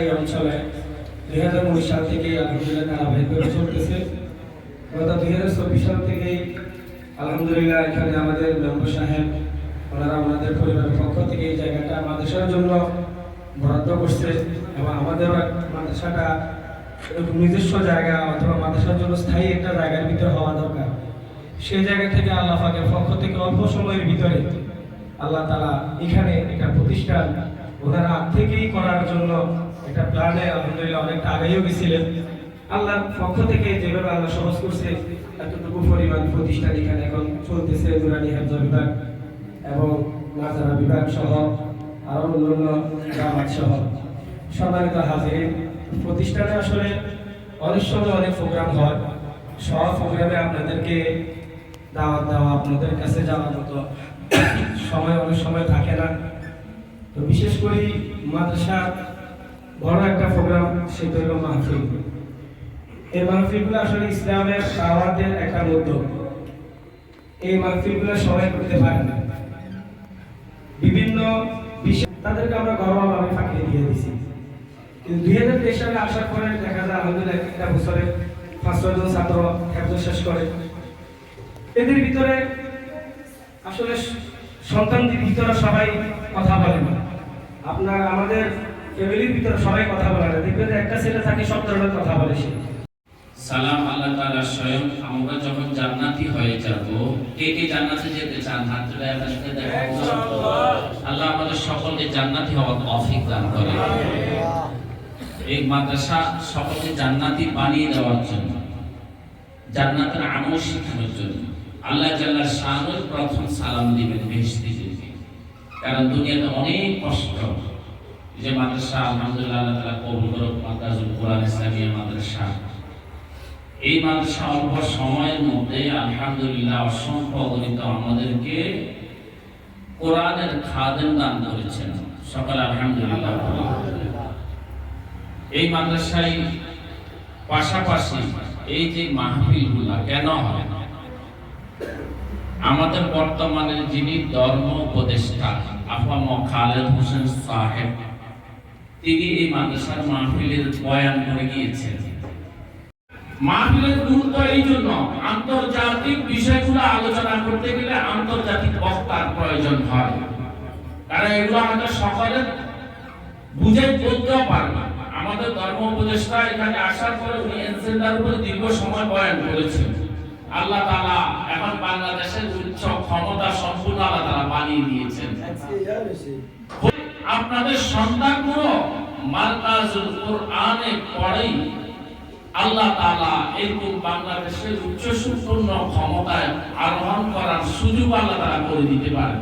এই অঞ্চলে দুই হাজার উনিশ সাল থেকে আলহামদুলিল্লাহ ধারাবাহিকভাবে চলতেছে। গত দুই হাজার চব্বিশ সাল থেকেই আলহামদুলিল্লাহ এখানে আমাদের মেম্বর সাহেব, ওনারা ওনাদের পরিবারের পক্ষ থেকে এই জায়গাটা মাদ্রাসার জন্য বরাদ্দ করছে এবং আমাদের মাদ্রাসাটা নিজস্ব জায়গা অথবা মাদ্রাসার জন্য স্থায়ী একটা জায়গার ভিতরে হওয়া দরকার। সেই জায়গা থেকে আল্লাহ পাকের পক্ষ থেকে অল্প সময়ের ভিতরে আল্লাহ তালা এখানে একটা প্রতিষ্ঠান ওনারা থেকেই করার জন্য একটা প্ল্যানে আলহামদুলিল্লাহ অনেকটা আগেও গেছিলেন। আল্লাহর পক্ষ থেকে যেভাবে আল্লাহ সহজ করছে, এতটুকু পরিমাণ প্রতিষ্ঠান এখানে এখন চলতেছে, নুরানি হাফজা বিভাগ এবং নাজারা বিভাগ সহ আরও অন্যান্য জামাত সহ। সম্মানিত হাজির প্রতিষ্ঠানে আসলে অনেক সময় অনেক প্রোগ্রাম হয়। সব প্রোগ্রামে আপনাদেরকে দাওয়াত দেওয়া, আপনাদের কাছে যাওয়ার মতো সময় অনেক সময় থাকে না। তো বিশেষ করে মাদ্রাসা বড় একটা প্রোগ্রাম সেটা হলো মাহফিল। এই মাহফিলগুলো আসলে ইসলামের দাওয়াতের একটা উদ্যোগ। এই মাহফিলগুলো সবাই করতে পারে না। বিভিন্ন বিষয়, তাদেরকে আমরা গর্বভাবে ফাঁকি দিয়ে দিছি। কিন্তু দুই হাজার তেইশ সালে আসার পরে দেখা যায়, আলহামদুলিল্লাহ, একটা বছরে পাঁচ ছয়জন ছাত্র একজন শেষ করে। এদের ভিতরে আসলে সন্তানদের ভিতরে সবাই কথা বলে না। আপনার, আমাদের ফ্যামিলির ভিতরে সবাই কথা বলে না। দেখবেন একটা ছেলে থাকে সব ধরনের কথা বলে সে। সালাম আল্লাহ তাআলা স্বয়ং আমরা যখন জান্নাতি হয়ে যাব কে কে জান্নাতে যেতে চান? হাত তুলে আপনার সাথে দেখা আল্লাহ আমাদের সকলকে জান্নাতি হওয়ার তৌফিক দান করে এই মাদ্রাসা সকলকে জান্নাতি বানিয়ে দেওয়ার জন্য জান্নাতের আমল শেখানোর জন্য। আল্লাহ জাল্লাহ শাহুল প্রথম সালাম দিবেন দিকে কারণ দুনিয়াতে অনেক কষ্ট। যে মাদ্রাসা আলহামদুলিল্লাহ আল্লাহ কবুল করুক মাদ্রাসুল কোরআন ইসলামিয়া মাদ্রাসা। এই মাদ্রাসা অল্প সময়ের মধ্যে আলহামদুলিল্লাহ অসংখ্য অগণিত আমাদেরকে কোরআনের খাদেম দান করেছেন। সকল আলহামদুলিল্লাহ। এই মাদ্রাসায় পাশাপাশি এই যে মাহফিলগুলা কেন হয়? আমাদের বর্তমানে যিনি ধর্ম উপদেষ্টা আফাম খালেদ হোসেন সাহেব তিনি এই মাদ্রাসার মাহফিলের বয়ান করে গিয়েছেন মাহফিলের গুরুত্ব এই জন্য, আন্তর্জাতিক বিষয়গুলো আলোচনা করতে গেলে আন্তর্জাতিক বক্তার প্রয়োজন হয়। কারণ এগুলো আমাদের বুঝে বলতেও পারবে। আমাদের ধর্ম উপদেষ্টা এখানে আসার পরে উনি এনসেন্ডার উপরে দীর্ঘ সময় বয়ান করেছেন। আল্লাহ তাআলা এখন বাংলাদেশের উচ্চ ক্ষমতা সম্পূর্ণ আল্লাহ তাআলা বানিয়ে দিয়েছেন। আপনাদের মার্কাজুল কোরআনে পড়েই আল্লাহ তাআলা এরকম বাংলাদেশের উচ্চ সম্পূর্ণ ক্ষমতায় আরোহণ করার সুযোগ আল্লাহ তাআলা করে দিতে পারেন।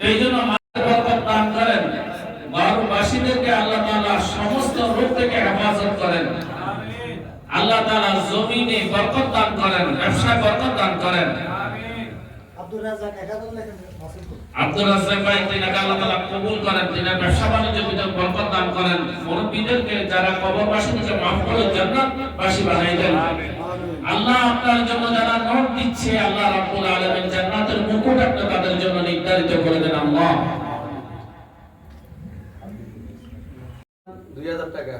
এই জন্য দান করেন। ঘরবাসীদেরকে আল্লাহ তাআলা সমস্ত রোগ থেকে হেফাজত করেন। আল্লাহ তাআলা জমিনে বরকত দান করেন, ব্যবসায় বরকত দান করেন। আব্দুর রাজ্জাক ভাই তিনাকে আল্লাহ তাআলা কবুল করেন তিনি ব্যবসা বাণিজ্য ভিতরে বরকত দান করেন। মুরব্বীদেরকে যারা কবরবাসীদেরকে মাফ করে জান্নাতবাসী বানাই দেন। আল্লাহ আপনার জন্য যারা নোট দিচ্ছে আল্লাহ রাব্বুল আলামিন জান্নাতের মুকুট আপনি তাদের জন্য নির্ধারিত করে দেন আল্লাহ। দুই হাজার টাকা।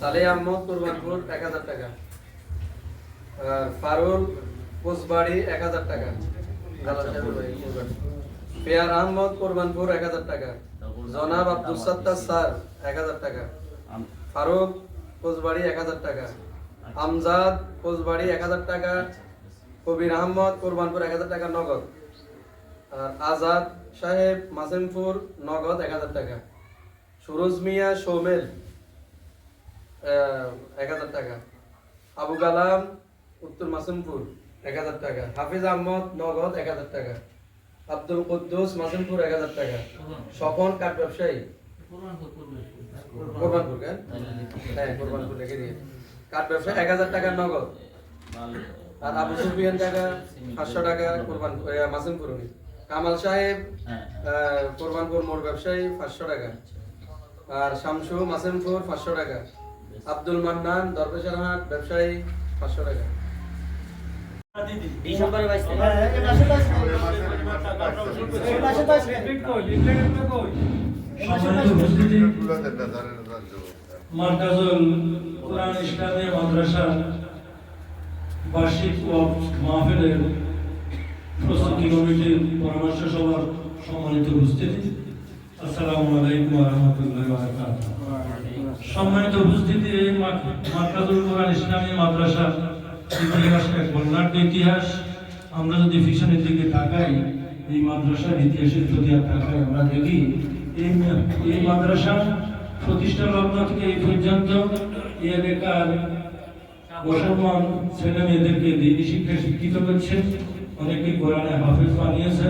সালে আহমদ কুরবানপুর এক হাজার টাকা। ফারুল কোসবাড়ি এক হাজার টাকা। পেয়ার আহমদ কোরবানপুর এক হাজার টাকা। জনাব আব্দুল সত্তার স্যার এক হাজার টাকা। ফারুক কোসবাড়ি এক হাজার টাকা। আমজাদ কোসবাড়ি এক হাজার টাকা। কবির আহমদ কোরবানপুর এক হাজার টাকা নগদ। আর আজাদ সাহেব মাসিমপুর নগদ এক হাজার টাকা। সুরজ মিয়া সৌমেল এক হাজার টাকা। আবু কালাম উত্তর মাসিমপুর। এক হাজার টাকা। হাফিজ আহমদ নগদ এক হাজার টাকা। আব্দুল কুদ্দুস মাসিমপুর এক হাজার টাকা। স্বপন কাঠ ব্যবসায়ী। কোরবানপুর হ্যাঁ কোরবানপুর রেখে দিয়ে কাঠ ব্যবসায়ী এক হাজার টাকা নগদ। আর আবু সুফিয়ান টাকা পাঁচশো টাকা কোরবান মাসিমপুর উনি। কামাল সাহেব আহ, কোরবানপুর মোড় ব্যবসায়ী পাঁচশো টাকা। আর শামসু মাসিমপুর পাঁচশো টাকা। আব্দুল মান্নান দরবেশের হাট ব্যবসায়ী পাঁচশো টাকা। পরামর্শ সভার সম্মানিত উপস্থিতি আসসালামু আলাইকুম রাহমাতুল্লাহি সম্মানিত উপস্থিতি মার্কাজুল কোরআন ইসলামী মাদ্রাসা বর্ণাঢ্য ইতিহাস, আমরা যদি দিকে তাকাই, এই মাদ্রাসার ইতিহাসের যদি তাকাই, আমরা দেখি এই এই মাদ্রাসা প্রতিষ্ঠা লগ্ন থেকে এই পর্যন্ত এলাকার মুসলমান ছেলে মেয়েদেরকে দিনী শিক্ষা শিক্ষিত করছে। অনেকে কোরআনে হাফিজ বানিয়েছেন